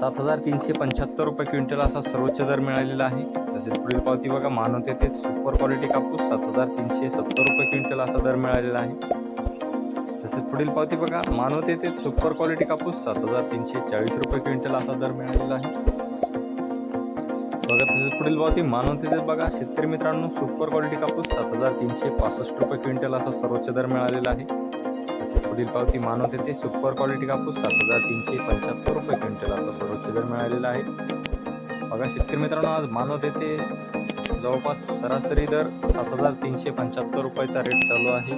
सात हजार तीनशे पंच्याहत्तर रुपये क्विंटल असा सर्वोच्च दर मिळालेला आहे. तसेच पुढील पावती बघा मानवते ते सुपर क्वालिटी कापूस सात हजार तीनशे सत्तर रुपये क्विंटल असा दर मिळालेला आहे. तसेच पुढील पावती बघा मानवत ते सुपर क्वालिटी कापूस सात हजार तीनशे चाळीस रुपये क्विंटल असा दर मिळालेला आहे. बघा तसेच पुढील पावती मानवतेचे बघा शेतकरी मित्रांनो सुपर क्वालिटी कापूस सात हजार तीनशे पासष्ट रुपये क्विंटल असा सर्वोच्च दर मिळालेला आहे. पुढील पावती मानव देते. सुपर क्वालिटी कापूस सात हजार तीनशे पंच्याहत्तर रुपये क्विंटल. असा सर्वोच्च दर मिळालेला आहे. बघा शेतकरी मित्रांनो आज मानव देते. जवळपास सरासरी दर सात हजार तीनशे पंच्याहत्तर रुपयाचा रेट चालू आहे.